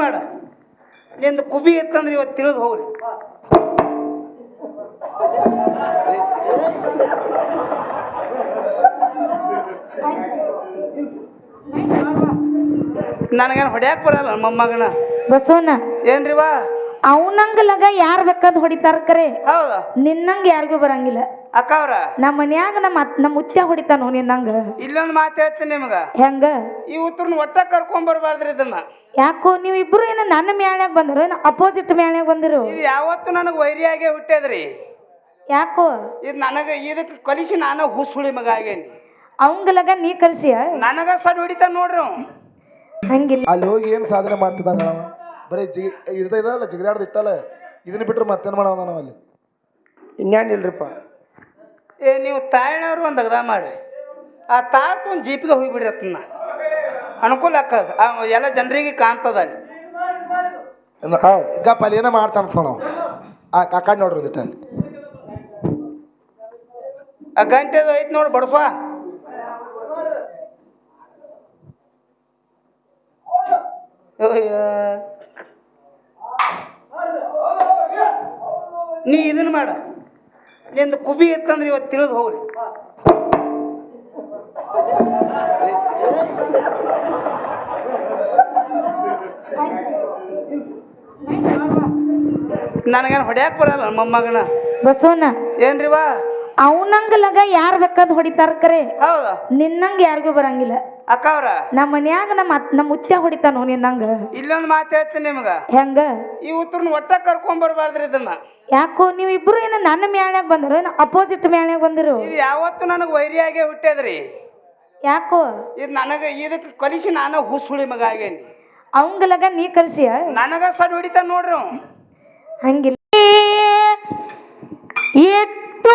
ಮಾಡ. ನಿಂದು ಕುಬಿ ಇತ್ತಂದ್ರೆ ಇವತ್ತು ತಿಳಿದು ಹೋಗ್ರಿ. ನನಗೇನು ಹೊಡ್ಯಾಕ್ ಬರಲ್ಲ ಮೊಮ್ಮಗನ. ಬಸವನ ಏನ್ರಿ ವಾ ಅವನಂಗ ಲಗ ಯಾರ್ ಬೇಕಾದ್ ಹೊಡಿತಾರ ಕರೆ? ಹೌದಾ? ನಿನ್ನಂಗ ಯಾರಿಗೂ ಬರಂಗಿಲ್ಲ. ಅಕ್ಕ ಅವ್ರ ನಮ್ಮ ಮನ್ಯಾಗ ನಮ್ಮ ಅತ್- ನಮ್ಮ ಮುತ್ಯ ಹೊಡಿತಾನೋ ನಿನ್ನಂಗ? ಇಲ್ಲೊಂದು ಮಾತು ಹೇಳ್ತೀನಿ ನಿಮ್ಗ. ಹೆಂಗ? ಈ ಉತ್ತರನ ಒಟ್ಟ ಕರ್ಕೊಂಡ್ ಬರ್ಬಾರ್ದ್ರಿ ಇದನ್ನ. ಯಾಕೋ ನೀವು ಇಬ್ರು ಏನ ನನ್ನ ಮ್ಯಾಳ್ಯಾಗ ಬಂದರು ಏನ ಅಪೋಸಿಟ್ ಮ್ಯಾಳ್ಯಾಗ ಬಂದಿರು? ಇದು ಯಾವತ್ತು ನನಗೆ ವೈರಿಯಾಗೆ ಹುಟ್ಟ್ಯದ್ರಿ ಯಾಕೋ? ಇದು ನನಗೆ ಇದಕ್ಕೆ ಕಲಿಸಿ ನಾನು ಹುಸುಳಿ ಮಗ ಆಗೇನಿ. ಅವಂಗ ಲಗ ನೀ ಕಲ್ಸಿಯ? ನನಗ ಸಡ್ ಹೊಡಿತಾ ನೋಡ್ರಿ ಅವ. ಹಂಗಿಲ್ಲ. ಅಲ್ಲಿ ಹೋಗಿ ಏನು ಸಾಧನೆ ಮಾಡ್ತಿದ್ದಾನ ಬರೀ ಜಿಗಿ ಇದ ಇದಲ್ಲ ಜಿಗಿದಾಡ್ದು ಇಟ್ಟಲ್ಲ ಇದನ್ನ ಬಿಟ್ರೆ ಮತ್ತೇನು ಮಾಡೋದ ನಾವು ಅಲ್ಲಿ ಇನ್ನೇನಿಲ್ರಿಪ್ಪ ಏ ನೀವು ತಾಯಿನವ್ರು ಒಂದು ಅಗದ ಮಾಡ್ರಿ. ಆ ತಾಳ್ತು ಒಂದು ಜೀಪಿಗೆ ಹೋಗಿಬಿಡ್ರಿ ಅತ್ತನ್ನ ಅನುಕೂಲ ಅಕ್ಕ ಆ ಎಲ್ಲ ಜನರಿಗೆ ಕಾಣ್ತದ ಅಲ್ಲಿ ಈಗ ಏನೋ ಮಾಡ್ತಾನ ನಾವು ಆ ಕಾಕಾಡ್ ನೋಡ್ರಿ ಬಿಟ್ಟ ಆ ಗಂಟೆದು ಐತಿ ನೋಡಿ ಬಡಸ ನೀ ಇದನ್ನ ಮಾಡ. ನಿಂದು ಕುಬಿ ಇತ್ತಂದ್ರೆ ಇವತ್ತು ತಿಳಿದು ಹೋಗ್ರಿ ನನಗೇನು ಹೊಡ್ಯಾಕ್ ಬರಲ್ಲ ಮೊಮ್ಮಗನ. ಬಸವನ ಏನ್ರಿ ವಾ? ಅವನಂಗ ಲಗ ಯಾರ್ ಬೇಕಾದ್ ಹೊಡಿತಾರ ಕರೆ? ಹೌದಾ? ನಿನ್ನಂಗ ಯಾರಿಗೂ ಬರಂಗಿಲ್ಲ. ಅಕ್ಕ ಅವ್ರ? ನಮ್ಮ ಮನ್ಯಾಗ ನಮ್ಮ ಅತ್- ನಮ್ಮ ಮುತ್ಯ ಹೊಡಿತಾನೋ ನಿನ್ನಂಗ. ಇಲ್ಲೊಂದು ಮಾತು ಹೇಳ್ತೀನಿ ನಿಮ್ಗ. ಹೆಂಗ? ಈ ಉತ್ತರನ ಒಟ್ಟ ಕರ್ಕೊಂಡ್ ಬರ್ಬಾರ್ದ್ರಿ ಇದನ್ನ. ಯಾಕೋ ನೀವು ಇಬ್ರು ಏನ ನನ್ನ ಮ್ಯಾಳ್ಯಾಗ ಬಂದರು ಏನ ಅಪೋಸಿಟ್ ಮ್ಯಾಳ್ಯಾಗ ಬಂದಿರು? ಇದು ಯಾವತ್ತು ನನಗೆ ವೈರಿಯಾಗೆ ಹುಟ್ಟೇದ್ರಿ? ಯಾಕೋ? ಇದು ನನಗೆ ಇದಕ್ಕೆ ಕಲಿಸಿ ನಾನು ಹುಸುಳಿ ಮಗ ಆಗೇನಿ ಅವಂಗ ಲಗ ನೀ ಕಲ್ಸಿಯ? ನನಗ ಸಡ್ ಹೊಡಿತಾನ ನೋಡ್ರಿ ಅವ. ಹಂಗಿಲ್ಲ. ಎಟ್ಟು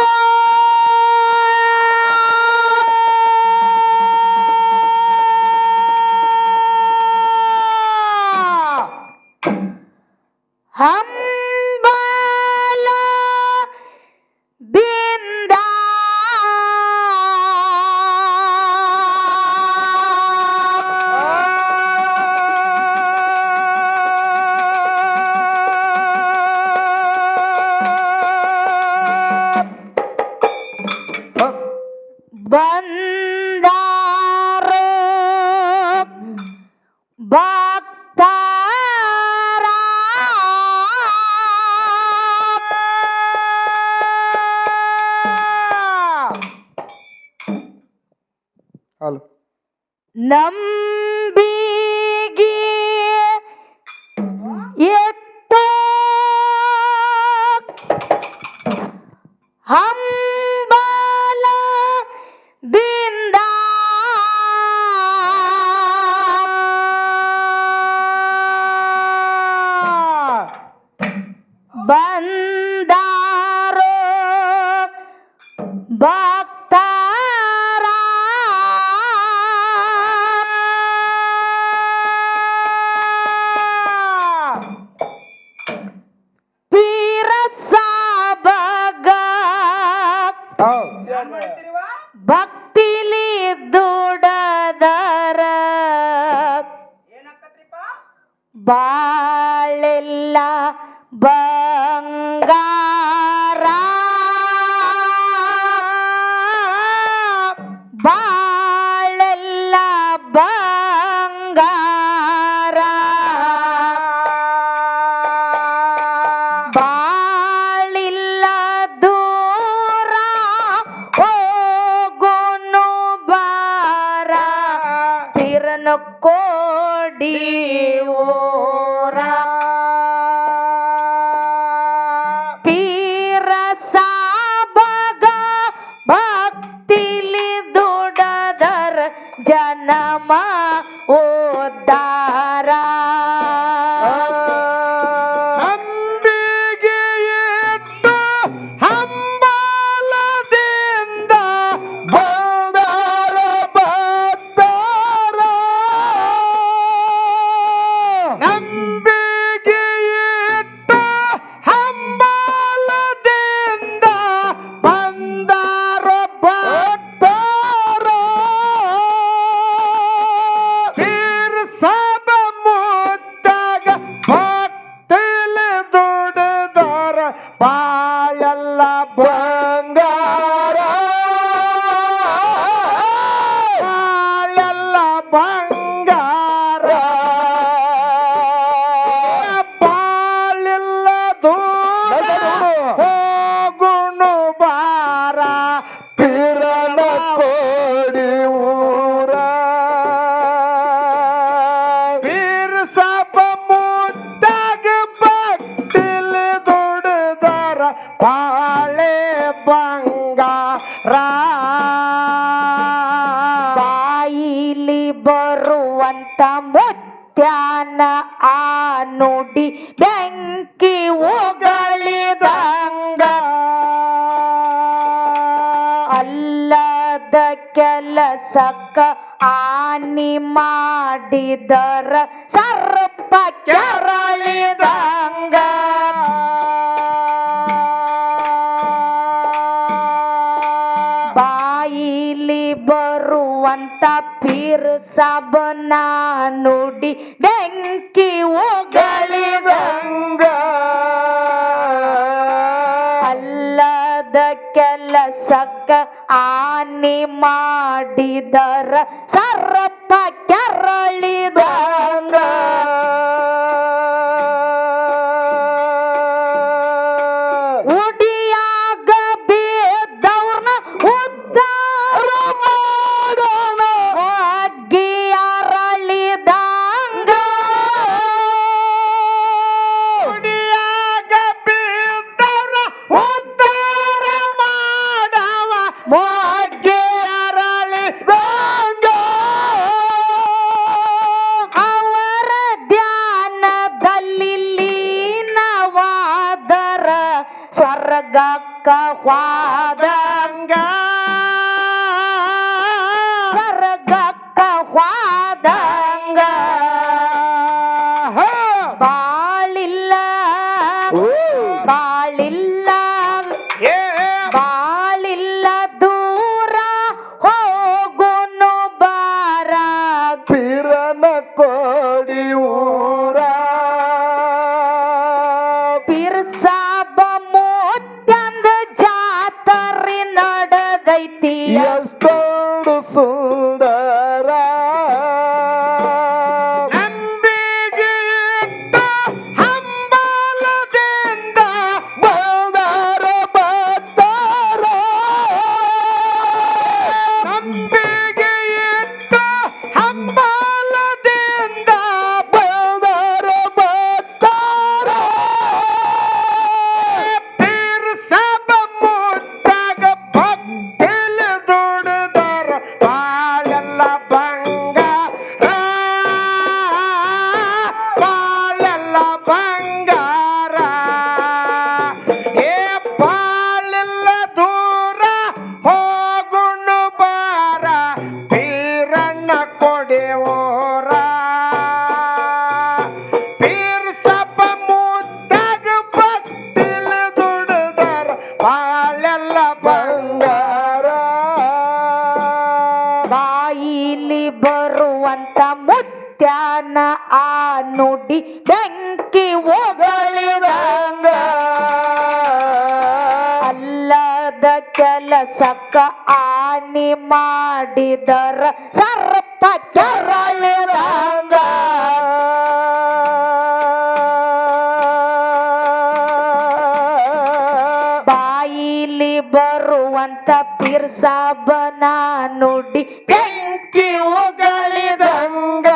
ಬಂದಾರೋ ರಾಯಿಲಿ ಬರುವಂತ ಮುತ್ಯಾನ ಆ ನುಡಿ ಬೆಂಕಿ ಉಗಳಿದಂಗ. ಅಲ್ಲದ ಕೆಲಸಕ್ಕ ಆನಿ ಮಾಡಿದರ ಸರ್ಪ ಕೆರಳಿದಂಗ. ನೀವು ಕಲಿದಂಗ ಅಲ್ಲದ ಕೆಲಸಕ್ಕ ಆನಿ ಮಾಡಿದರ ಸರ್ಪ ಕೆರಳಿದ hwadangang sargak hwadanga ಬಾಳಿಲ್ಲ ವೇದ ಕೆಲಸಕ್ಕ ಆನಿ ಮಾಡಿದರ ಸರ್ಪ ಕೆರಳಿದಂಗ ಬಾಯಿಲಿ ಬರುವಂತ ಪಿರ್ಸಾಬನ ನುಡಿ ಬೆಂಕಿ ಉಗಳಿದಂಗ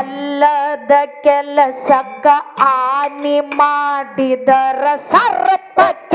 ಅಲ್ಲದ ಕೆಲಸಕ್ಕ ಆನಿ ಮಾಡಿದರ ಸರ್ಪ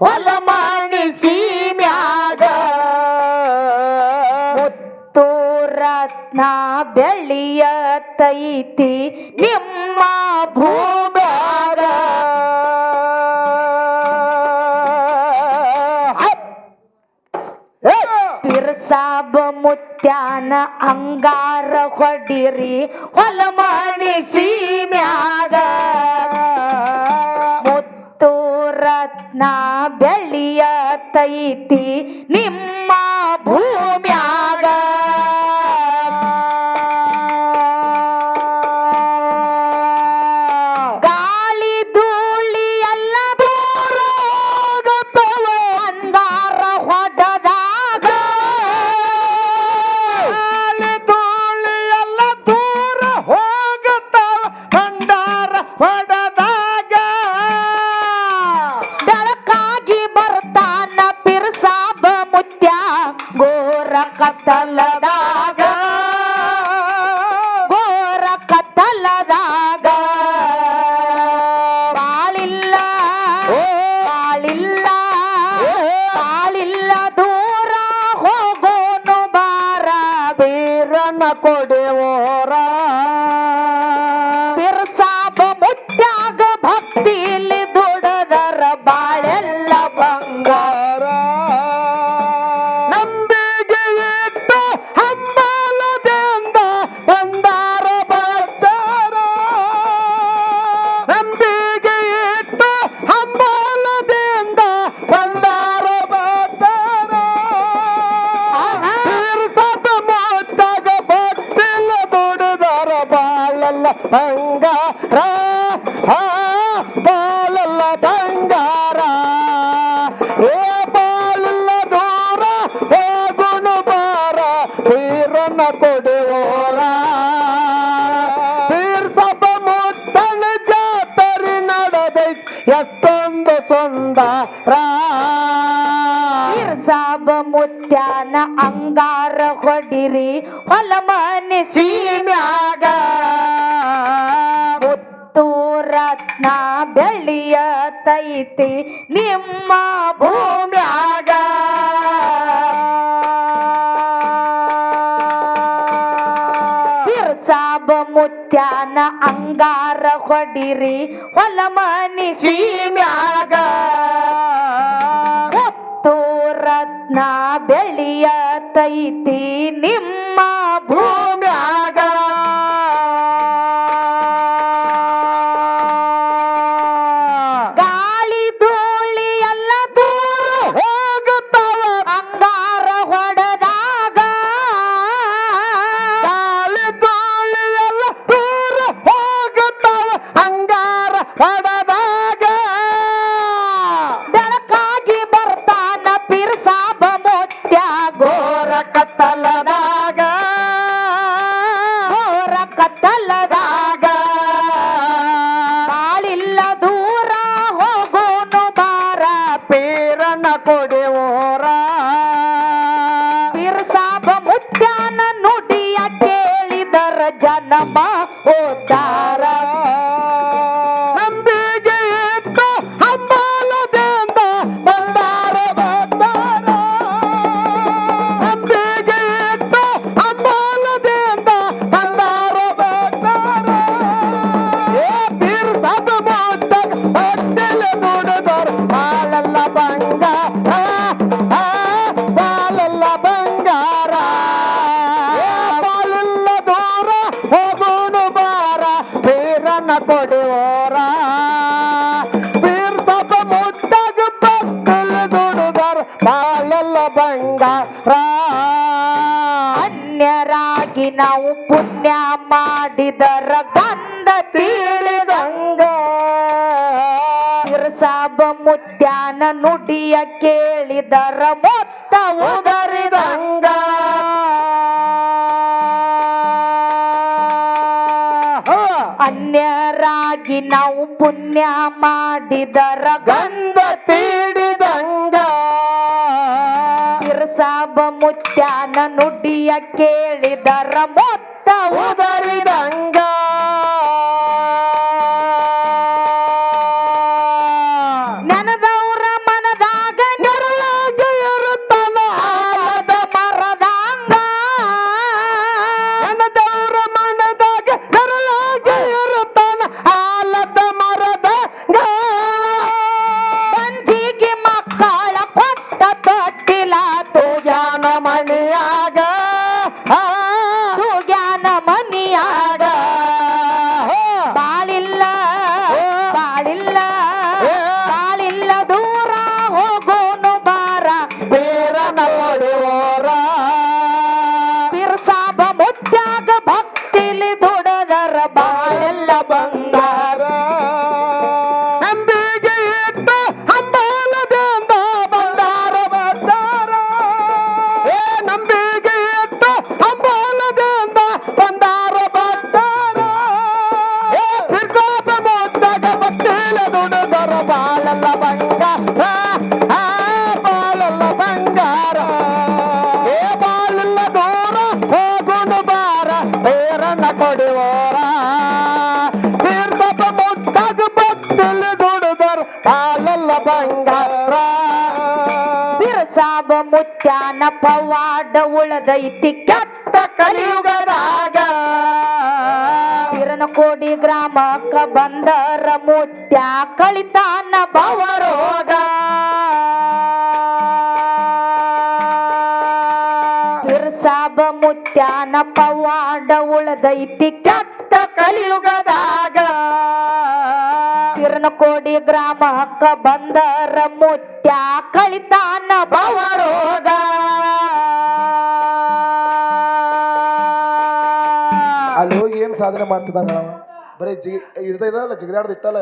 ಹೊಲ ಮಾಡಿ ಸೀಮ್ಯಾಗ ಮುತ್ತು ರತ್ನ ಬೆಳ್ಳಿಯ ತೈತಿ ನಿಮ್ಮ ಭೂಮ್ಯಾಗ. ಪಿರ್ಸಾಬ ಮುತ್ಯಾನ ಅಂಗಾರ ಹೊಡಿರಿ, ಹೊಲ ಮಾಡಿ ಸೀಮ್ಯಾಗ ನಾ ಬೆಳ್ಳಿಯ ತೈತಿ ನಿಮ್ಮ ಭೂಮ್ಯಾಗ ರತ್ನ ಬೆಳಿಯತೈತಿ ನಿಮ್ಮ ಭೂಮ್ಯಾಗ. ಸಾಬ ಮುತ್ಯಾನ ಅಂಗಾರ ಹೊಡಿರಿ ಹೊಲ ಮನಿ ಸೀಮ್ಯಾಗ ರತ್ನ ಬೆಳಿಯತೈತಿ ನಿಮ್ಮ ಭೂಮಿ ಪಡುವೋರ? ಬೀರ್ಸದ ಮುಟ್ಟಾಗ ಬಸ್ತಲ್ ದುಡುದರ್ ಬಾಳೆಲ್ಲ ಬಂಗಾರ. ಅನ್ಯರಾಗಿ ನಾವು ಪುಣ್ಯ ಮಾಡಿದರ ಬಂದ ತಿಳಿದಂಗ. ಸಾಬ ಮುತ್ಯಾನ ನುಡಿಯ ಕೇಳಿದರ ಮೊತ್ತ ಉದರಿದಂಗ. ಅನ್ಯರಾಗಿ ನಾವು ಪುಣ್ಯ ಮಾಡಿದರ ಗಂಧ ತೀಡಿದಂಗ ಸಾಬ ಮುತ್ಯಾನ ನುಡಿಯ ಕೇಳಿದರ ಮೊತ್ತ ಉದರಿದಂಗ. ಬಾಳೆಲ್ಲ ಬಂಗಾರ ಮುತ್ಯಾನ ಪವಾಡ ಉಳದೈತಿ ಕೆಟ್ಟ ಕಲಿಯುಗದಾಗ. ಕೋಡಿ ಗ್ರಾಮಕ್ಕ ಬಂದರ ಮುತ್ಯ ಕಳಿತಾನ ಭವರೋಗ. ಬಿರ್ಸಾಬ ಮುತ್ಯಾನ ಪವಾಡ ಉಳದೈತಿ ಕೆಟ್ಟ ಕಲಿಯುಗದಾಗ. ಕೋಡಿ ಗ್ರಾಮ ಹಕ್ಕ ಬಂದರ ಮುತ್ಯ ಕಳಿತಾನ ಭವರೋಗ. ಅಲ್ಲಿ ಹೋಗಿ ಏನು ಸಾಧನೆ ಮಾಡ್ತಿದ್ದಾನ ನಾವು ಬರೀ ಜಿಗಿ ಇರ್ದ ಇದಲ್ಲ ಜಿಗಿದಾಡ್ದು ಇಟ್ಟಲ್ಲ?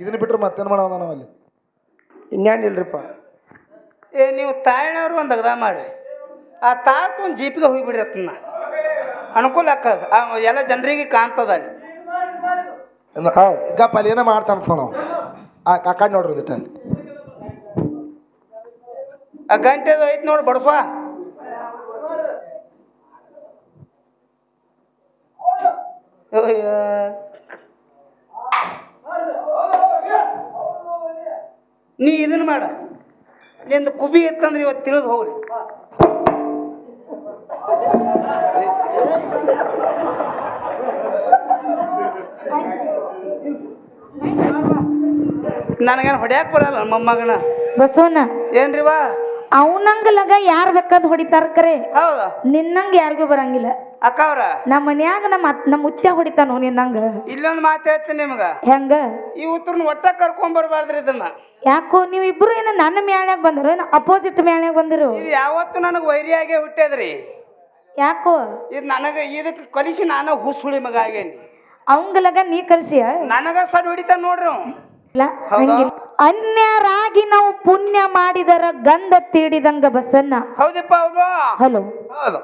ಇದನ್ನ ಬಿಟ್ರೆ ಮತ್ತೇನು ಮಾಡೋಣ ನಾವು ಅಲ್ಲಿ? ಇನ್ಯಾನಿಲ್ರಿಪ್ಪ ಏ ನೀವು ತಾಯಿನವ್ರು ಒಂದು ಅಗದ ಮಾಡ್ರಿ. ಆ ತಾಳ್ತು ಒಂದು ಜೀಪಿಗೆ ಹೋಗಿಬಿಡ್ರಿ ಅತ್ತನ್ನ ಅನುಕೂಲ ಆಕ್ಕದ ಆ ಎಲ್ಲ ಜನರಿಗೆ ಕಾಣ್ತದ ಅಲ್ಲಿ. ಗಪ್ಪ ಅಲ್ಲಿ ಏನೋ ಮಾಡ್ತಾನ ನಾವು ಆ ಕಾಕಾಡ್ ನೋಡ್ರಿ ಇದಿಟ್ಟ ಆ ಗಂಟೆದು ಐತಿ ನೋಡಿ ಬಡಸ್ವ ಅಯ್ಯ. ನೀ ಇದನ್ನ ಮಾಡ ನಿಂದು ಕುಬಿ ಇತ್ತಂದ್ರೆ ಇವತ್ತು ತಿಳಿದು ಹೋಗ್ರಿ ನನಗೇನು ಹೊಡ್ಯಾಕ್ ಬರಲ್ಲ ಮೊಮ್ಮಗನ. ಬಸವನ ಏನ್ರಿವಾ ಅವನಂಗ ಲಗ ಯಾರ್ ಬೇಕಾದ್ ಹೊಡಿತಾರ ಕರೆ? ಹೌದಾ? ನಿನ್ನಂಗ ಯಾರಿಗೂ ಬರಂಗಿಲ್ಲ. ಅಕ್ಕ ಅವ್ರ? ನಮ್ಮ ಮನ್ಯಾಗ ನಮ್ಮ ಅತ್- ನಮ್ಮ ಮುತ್ಯ ಹೊಡಿತಾನೋ ನಿನ್ನಂಗ? ಇಲ್ಲೊಂದು ಮಾತು ಹೇಳ್ತೀನಿ ನಿಮ್ಗ. ಹೆಂಗ? ಈ ಉತ್ತರನ ಒಟ್ಟ ಕರ್ಕೊಂಡ್ ಬರ್ಬಾರ್ದ್ರಿ ಇದನ್ನ. ಯಾಕೋ ನೀವು ಇಬ್ರು ಏನ ನನ್ನ ಮ್ಯಾಳ್ಯಾಗ ಬಂದರು ಏನ ಅಪೋಸಿಟ್ ಮ್ಯಾಳ್ಯಾಗ ಬಂದರು? ಇದು ಯಾವತ್ತು ನನಗೆ ವೈರಿಯಾಗೆ ಹುಟ್ಟೇದ್ರಿ? ಯಾಕೋ? ಇದು ನನಗೆ ಇದಕ್ಕೆ ಕಲಿಸಿ ನಾನು ಹುಸುಳಿ ಮಗ ಆಗೇನಿ ಅವಂಗ ಲಗ ನೀ ಕಲ್ಸಿಯ? ನನಗ ಸಡ್ ಹೊಡಿತಾನ ನೋಡ್ರು ಅವ. ಇಲ್ಲ ಹಂಗಿಲ್ಲ. ಅನ್ಯರಾಗಿ ನಾವು ಪುಣ್ಯ ಮಾಡಿದರ ಗಂಧ ತೀಡಿದಂಗ ಬಸನ್ನ ಹೌದಪ್ಪ ಹೌದು. ಹಲೋ. ಹೌದು.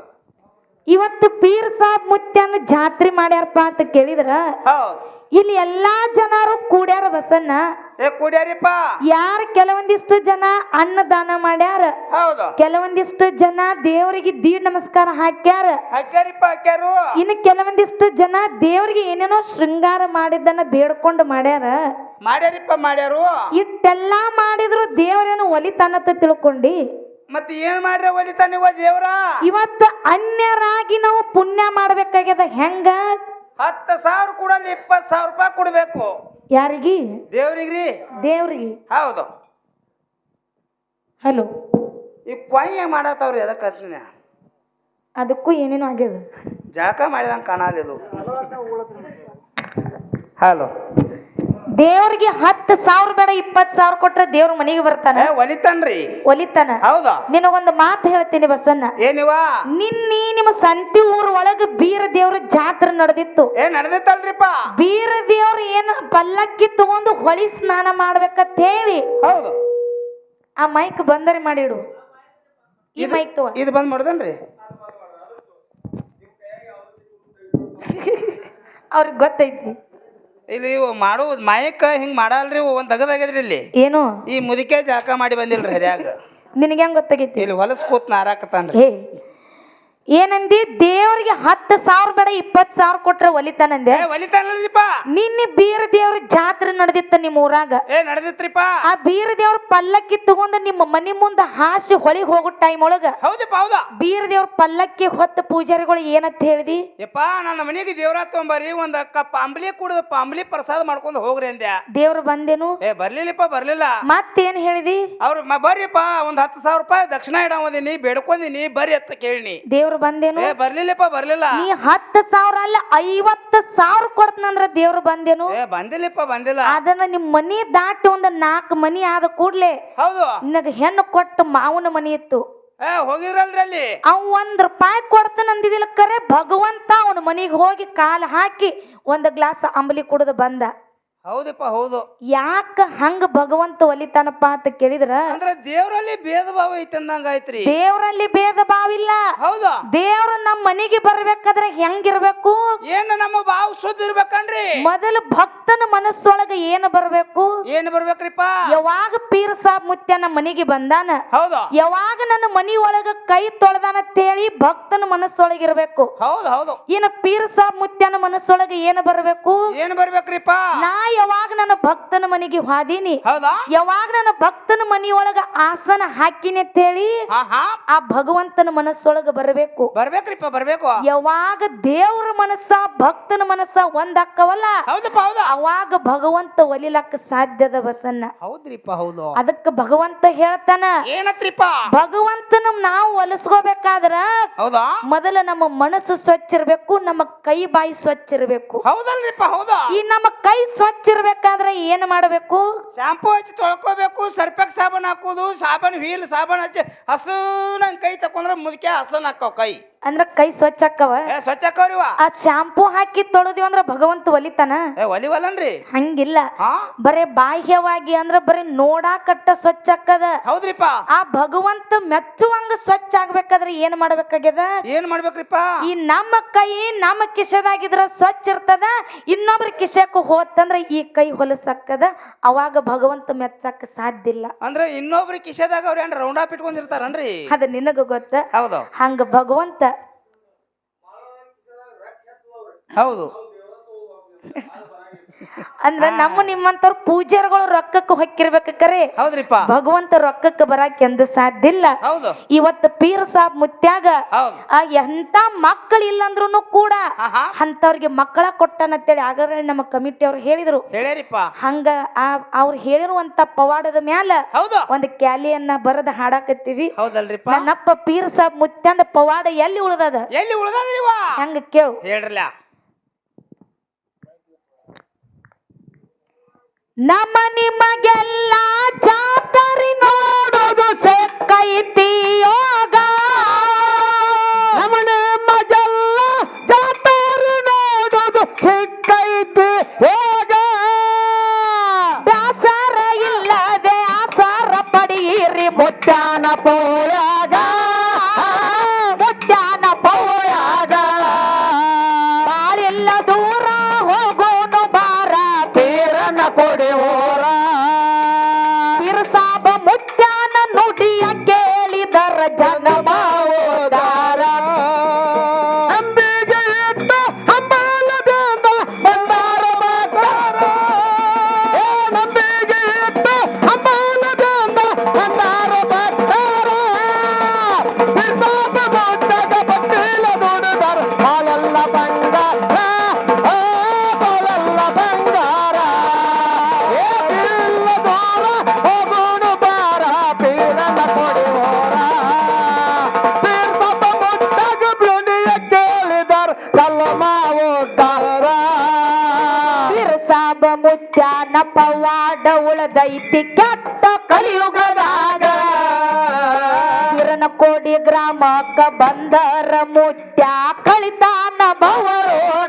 ಇವತ್ತು ಪೀರ್ ಸಾಬ್ ಮುತ್ಯನ ಜಾತ್ರೆ ಮಾಡ್ಯಾರಪ್ಪ ಅಂತ ಕೇಳಿದ್ರ? ಹೌದು. ಇಲ್ಲಿ ಎಲ್ಲಾ ಜನರು ಕೂಡ್ಯಾರ ಬಸನ್ನ ಏ ಕುಡಿಯಾರಿಪ್ಪ. ಯಾರ ಕೆಲವೊಂದಿಷ್ಟು ಜನ ಅನ್ನದಾನ ಮಾಡ್ಯಾರ? ಹೌದು. ಕೆಲವೊಂದಿಷ್ಟು ಜನ ದೇವರಿಗೆ ದೀಡ್ ನಮಸ್ಕಾರ ಹಾಕ್ಯಾರ? ಹಾಕ್ಯಾರಿಪ್ಪ ಹಾಕ್ಯಾರು. ಇನ್ನು ಕೆಲವೊಂದಿಷ್ಟು ಜನ ದೇವರಿಗೆ ಏನೇನೋ ಶೃಂಗಾರ ಮಾಡಿದ್ದನ್ನ ಬೇಡ್ಕೊಂಡು ಮಾಡ್ಯಾರ? ಮಾಡ್ಯಾರಿಪ್ಪ ಮಾಡ್ಯಾರು. ಇಟ್ಟೆಲ್ಲಾ ಮಾಡಿದ್ರು ದೇವರೇನು ಒಲಿತಾನತ್ತ ತಿಳ್ಕೊಂಡಿ. ಮತ್ತೆ ಏನ್ ಮಾಡ್ರೆ ಹೊಲಿತಾನ ನೀವ ದೇವ್ರ? ಇವತ್ತ ಅನ್ಯರಾಗಿ ನಾವು ಪುಣ್ಯ ಮಾಡ್ಬೇಕಾಗ್ಯದ ಹೆಂಗ? ಹತ್ತು ಸಾವಿರ ಕೂಡ ಇಪ್ಪತ್ತು ಸಾವಿರ ರೂಪಾಯಿ ಕೊಡ್ಬೇಕು. ಯಾರಿಗಿ? ದೇವ್ರಿಗ್ರಿ. ದೇವ್ರಿಗೆ. ಹೌದು. ಹಲೋ. ಈ ಕೊಯ್ಯ ಮಾಡತ್ತವ್ರಿ ಅದಕ್ಕೆ ಹಚ್ಚಿನ ಅದಕ್ಕೂ ಏನೇನು ಆಗ್ಯದ. ಜಳಕ ಮಾಡಿದಂಗೆ ಕಾಣಲ್ಲ ಇದು. ಹಲೋ. ದೇವ್ರಿಗೆ ಹತ್ತು ಸಾವಿರ ಬೇಡ ಇಪ್ಪತ್ತು ಸಾವಿರ ಕೊಟ್ರೆ ದೇವ್ರ ಮನೆಗೆ ಬರ್ತಾನೆ? ಒಲಿತಾನ್ರಿ. ಒಲಿತಾನ? ಹೌದಾ. ನಿನಗೊಂದು ಮಾತು ಹೇಳ್ತೀನಿ ಬಸನ್ನ ಏನಿವ? ನಿನ್ನೆ ನಿಮ್ಮ ಸಂತಿ ಊರ್ ಒಳಗ ಬೀರ ದೇವ್ರ ಜಾತ್ರೆ ನಡೆದಿತ್ತು. ಏ ನಡೆದಿತ್ತಲ್ರಿಪ್ಪ. ಬೀರ ದೇವ್ರ ಏನ ಪಲ್ಲಕ್ಕಿ ತಗೊಂಡು ಹೊಳಿ ಸ್ನಾನ ಮಾಡ್ಬೇಕಂತ ಹೇಳಿ ಹೌದು. ಆ ಮೈಕ್ ಬಂದರೆ ಮಾಡಿಡು. ಈ ಮೈಕ್ ತಗೋ. ಇದು ಬಂದ್ ಮಾಡ್ದನ್ರಿ? ಅವ್ರಿಗೆ ಗೊತ್ತೈತಿ. ಇಲ್ಲಿ ಮಾಡುವ ಮಾಡೋ ಮಾಯಕ್ಕ ಹಿಂಗ್ ಮಾಡಲ್ರಿ ಇವು ಒಂದ್ ತಗದಾಗದ್ರಿ ಇಲ್ಲಿ. ಏನು? ಈ ಮುದಿಕೆ ಜಾಕ ಮಾಡಿ ಬಂದಿಲ್ರಿ ಹರಿಯಾಗ. ನಿನಗೆ ಹೆಂಗ್ ಗೊತ್ತಾಗೈತಿ? ಇಲ್ಲಿ ಹೊಲಸ್ ಕೂತ್ ನಾರಾಕತ್ತಾನ್ರಿ. ಹೇ ಏನಂದಿ? ದೇವ್ರಿಗೆ ಹತ್ತು ಸಾವಿರ ಬೇಡ ಇಪ್ಪತ್ತು ಸಾವಿರ ಕೊಟ್ರೆ ಒಲಿತಾನಂದೆ. ಒಲಿತಾನಲ್ರಿಪ್ಪ ನಿನ್ನೆ ಬೀರ ದೇವ್ರ ಜಾತ್ರೆ ನಡೆದಿತ್ತ ನಿಮ್ಮ ಊರಾಗ. ಏ ನಡೆದಿತ್ರಿಪ್ಪ. ಆ ಬೀರ ದೇವ್ರ ಪಲ್ಲಕ್ಕಿ ತಗೊಂಡ ನಿಮ್ಮ ಮನೆ ಮುಂದೆ ಹಾಸಿ ಹೊಳಿಗೆ ಹೋಗೋ ಟೈಮ್ ಒಳಗ ಹೌದಪ್ಪ ಹೌದಾ. ಬೀರ ದೇವ್ರ ಪಲ್ಲಕ್ಕಿ ಹೊತ್ತ ಪೂಜಾರಿಗಳು ಏನಂತ ಹೇಳಿದಿ? ಯಪ್ಪ ನನ್ನ ಮನೆಗೆ ದೇವ್ರ ತೊಂಬರಿ ಒಂದ್ ಕಪ್ ಅಂಬ್ಲಿ ಕುಡಿದು ಅಂಬ್ಲಿ ಪ್ರಸಾದ ಮಾಡ್ಕೊಂಡು ಹೋಗ್ರಿ ಅಂದ್ಯ. ದೇವ್ರು ಬಂದೇನು? ಏ ಬರ್ಲಿಲ್ಲಪ್ಪ ಬರ್ಲಿಲ್ಲ. ಮತ್ತೇನ್ ಹೇಳಿದಿ? ಅವ್ರು ಬರ್ರಿಪ್ಪ ಒಂದ್ ಹತ್ತು ಸಾವಿರ ರೂಪಾಯಿ ದಕ್ಷಿಣ ಇಡವದೀನಿ ಬೇಡ್ಕೊಂಡಿನಿ ಬರ್ರಿ ಅಂತ ಕೇಳಿನಿ. ದೇವ್ರು ಬಂದೇನು? ಏ ಬರ್ಲಿಲ್ಲಪ್ಪ ಬರ್ಲಿಲ್ಲ. ನೀ ಹತ್ತು ಸಾವಿರ ಅಲ್ಲ ಐವತ್ತು ಸಾವಿರ ಕೊಡ್ತನಂದ್ರ ದೇವ್ರು ಬಂದೇನು? ಏ ಬಂದಿಲ್ಲಪ್ಪ ಬಂದಿಲ್ಲ. ಅದನ್ನ ನಿಮ್ ಮನಿ ದಾಟಿ ಒಂದ್ ನಾಲ್ಕು ಮನಿ ಆದ ಕೂಡ್ಲೆ ಹೌದು. ನಿನಗ ಹೆಣ್ಣು ಕೊಟ್ಟು ಮಾವನ ಮನಿ ಇತ್ತು. ಏ ಹೋಗಿದ್ರಲ್ರಿ ಅಲ್ಲಿ. ಅವ್ ಒಂದ್ ರೂಪಾಯಿ ಕೊಡ್ತಾನ ಅಂದಿದಿಲ್ಲ ಕರೆ ಭಗವಂತ ಅವನ ಮನಿಗೆ ಹೋಗಿ ಕಾಲ್ ಹಾಕಿ ಒಂದ್ ಗ್ಲಾಸ್ ಅಂಬಲಿ ಕುಡ್ದು ಬಂದ. ಹೌದಪ್ಪ ಹೌದು. ಯಾಕ ಹಂಗ ಭಗವಂತ ಒಲಿತಾನಪ್ಪ ಅಂತ ಕೇಳಿದ್ರ? ಅಂದ್ರೆ ದೇವರಲ್ಲಿ ಭೇದ ಭಾವ ಐತ್ರಿ ದೇವರಲ್ಲಿ ಆಯ್ತ್ರಿ. ಭಾವ ಭೇದ ಭಾವಿಲ್ಲ ಹೌದು. ದೇವ್ರ ನಮ್ಮ ಮನಿಗೆ ಬರ್ಬೇಕಾದ್ರೆ ಹೆಂಗಿರ್ಬೇಕು? ಏನ್ ನಮ್ಮ ಭಾವ ಶುದ್ಧ ಇರ್ಬೇಕನ್ರಿ? ಮೊದಲು ಭಕ್ತನ ಮನಸ್ಸೊಳಗ ಏನ್ ಬರ್ಬೇಕು? ಏನ್ ಬರ್ಬೇಕ್ರಿಪ್ಪ? ಯಾವಾಗ ಪೀರ್ ಸಾಬ್ ಮುತ್ಯ ನಮ್ಮ ಮನಿಗೆ ಬಂದಾನ? ಹೌದು. ಯಾವಾಗ ನನ್ನ ಮನಿ ಒಳಗ ಕೈ ತೊಳೆದಾನ ಅಂತೇಳಿ ಭಕ್ತನ ಮನಸ್ಸೊಳಗ ಇರ್ಬೇಕು? ಹೌದು ಹೌದು. ಏನ ಪೀರ್ ಸಾಬ್ ಮುತ್ಯನ ಮನಸ್ಸೊಳಗ ಏನ್ ಬರ್ಬೇಕು? ಏನ್ ಬರ್ಬೇಕ್ರಿಪ್ಪ? ನಾ ಯಾವಾಗ ನನ್ನ ಭಕ್ತನ ಮನಿಗೆ ಹೋದೀನಿ? ಹೌದಾ? ಯಾವಾಗ ನನ್ನ ಭಕ್ತನ ಮನೆಯೊಳಗ ಆಸನ ಹಾಕಿನಿ ಅಂತ ಹೇಳಿ ಹಾ ಆ ಭಗವಂತನ ಮನಸ್ಸೊಳಗ ಬರಬೇಕು. ಬರ್ಬೇಕ್ರಿಪ್ಪ ಬರ್ಬೇಕು. ಯಾವಾಗ ದೇವ್ರ ಮನಸ್ಸ ಭಕ್ತನ ಮನಸ್ಸ ಒಂದಕ್ಕವಲ್ಲ ಹೌದಪ್ಪ ಹೌದಾ. ಅವಾಗ ಭಗವಂತ ಒಲಿಲಕ್ಕ ಸಾಧ್ಯದ ಬಸನ್ನ ಹೌದ್ರಿಪ್ಪ ಹೌದು. ಅದಕ್ಕ ಭಗವಂತ ಹೇಳ್ತಾನ ಏನತ್ರಿಪ್ಪ? ಭಗವಂತನ ನಾವು ಒಲಿಸ್ಕೋಬೇಕಾದ್ರ ಹೌದಾ? ಮೊದಲ ನಮ್ಮ ಮನಸ್ಸು ಸ್ವಚ್ಛ ಇರ್ಬೇಕು ನಮ್ಮ ಕೈ ಬಾಯಿ ಸ್ವಚ್ಛ ಇರ್ಬೇಕು. ಹೌದಲ್ರಿಪ್ಪ ಹೌದಾ. ಈ ನಮ್ಮ ಕೈ ಸ್ವಚ್ಛ ಇರ್ಬೇಕಾದ್ರೆ ಏನು ಮಾಡಬೇಕು? ಶಾಂಪೂ ಹಚ್ಚಿ ತೊಳ್ಕೊಬೇಕು ಸರ್ಫೆಕ್ ಸಾಬನ್ ಹಾಕೋದು ಸಾಬನ್, ವೀಲ್, ಸಾಬನ್ ಹಚ್ಚಿ ಹಸುನ ಕೈ ತಕೊಂಡ್ರೆ ಮುದಕ್ಕೆ ಹಸನ್ ಹಾಕೋ ಕೈ. ಅಂದ್ರ ಕೈ ಸ್ವಚ್ಛ ಆಕ್ಕವ ಏ ಸ್ವಚ್ಛ ಆ ಶಾಂಪೂ ಹಾಕಿ ತೊಳೆದಿವ ಅಂದ್ರ ಭಗವಂತ ಒಲಿತಾನ? ಏ ಒಲಿವಲ್ಲನ್ರಿ. ಹಂಗಿಲ್ಲ. ಹಾ ಬರೇ ಬಾಹ್ಯವಾಗಿ ಅಂದ್ರ ಬರೀ ನೋಡಾಕಟ್ಟ ಸ್ವಚ್ಛ ಆಕ್ಕದ ಹೌದ್ರಿಪ್ಪ. ಆ ಭಗವಂತ ಮೆಚ್ಚುವಂಗ ಸ್ವಚ್ಛ ಆಗ್ಬೇಕಾದ್ರೆ ಏನ್ ಮಾಡ್ಬೇಕಾಗ್ಯದ? ಏನ್ ಮಾಡ್ಬೇಕ್ರಿಪ್ಪ? ಈ ನಮ್ಮ ಕೈ ನಮ್ಮ ಕಿಶೆದಾಗಿದ್ರ ಸ್ವಚ್ಛ ಇರ್ತದ ಇನ್ನೊಬ್ರ ಕಿಶೆಕ್ ಹೋತಂದ್ರ ಈ ಕೈ ಹೊಲಸಕ್ಕದ. ಅವಾಗ ಭಗವಂತ ಮೆಚ್ಚಕ್ ಸಾಧ್ಯ ಇಲ್ಲ. ಅಂದ್ರೆ ಇನ್ನೊಬ್ರ ಕಿಶೆದಾಗ ಅವ್ರ ಏನ್ ರೌಂಡ್ ಆಫ್ ಇಟ್ಕೊಂಡಿರ್ತಾರನ್ರಿ? ಅದ ನಿನಗ ಗೊತ್ತ. ಹೌದು. ಹಂಗ ಭಗವಂತ ಹೌದು. ಅಂದ್ರ ನಮ್ಮ ನಿಮ್ಮಂತವ್ರ ಪೂಜಾರಿಗಳು ರೊಕ್ಕಕ್ಕೆ ಹೊಕ್ಕಿರ್ಬೇಕ ಕರೆ. ಹೌದ್ರಿಪ್ಪ. ಭಗವಂತ ರೊಕ್ಕಕ್ಕೆ ಬರಾಕ್ ಎಂದು ಸಾಧ್ಯ ಇಲ್ಲ. ಹೌದು. ಇವತ್ತು ಪೀರ್ ಸಾಬ್ ಮುತ್ಯಾಗ ಆ ಎಂತ ಮಕ್ಕಳು ಇಲ್ಲಂದ್ರು ಕೂಡ ಅಂತವ್ರಿಗೆ ಮಕ್ಕಳ ಕೊಟ್ಟನಂತೇಳಿ ಆಗಲೇ ನಮ್ಮ ಕಮಿಟಿ ಅವ್ರು ಹೇಳಿದ್ರು. ಹಂಗ ಆ ಅವ್ರು ಹೇಳಿರುವಂತ ಪವಾಡದ ಮ್ಯಾಲ ಹೌದು. ಒಂದ್ ಕ್ಯಾಲಿಯನ್ನ ಬರದ ಹಾಡಾಕತ್ತೀವಿ. ಹೌದಲ್ರಿಪ್ಪ. ನನ್ನಪ್ಪ ಪೀರ್ ಸಾಬ್ ಮುತ್ಯಾಂದ ಪವಾಡ ಎಲ್ಲಿ ಉಳ್ದದ? ಎಲ್ಲಿ ಉಳ್ದದ್ರಿವ ಹಂಗ ಕೇಳು. ಹೇಳ್ರಲ್ಲ. ನಮ್ಮ ನಿಮಗೆಲ್ಲ ಜಾತರಿ ನೋಡೋದು ಸಕ್ಕೈತಿ ಯೋಗ ನಮ್ಮ ನಿಮಗೆಲ್ಲ ಜಾತರಿ ನೋಡೋದು ಸಿಕ್ಕೈತಿ ಯೋಗ ದಾಸರ ಇಲ್ಲದೆ ಆಸಾರ ಪಡೆಯಿರಿ ಮುತ್ಯಾನ ಪೋಯಾಗ ಉಳದೈತಿ ಕೆಟ್ಟ ಕಲಿಯುಗದಾಗ ಕೋಡಿ ಗ್ರಾಮಕ್ಕ ಬಂದರ ಮುತ್ಯ ಕಳಿತಾನ ಭವರೋಗ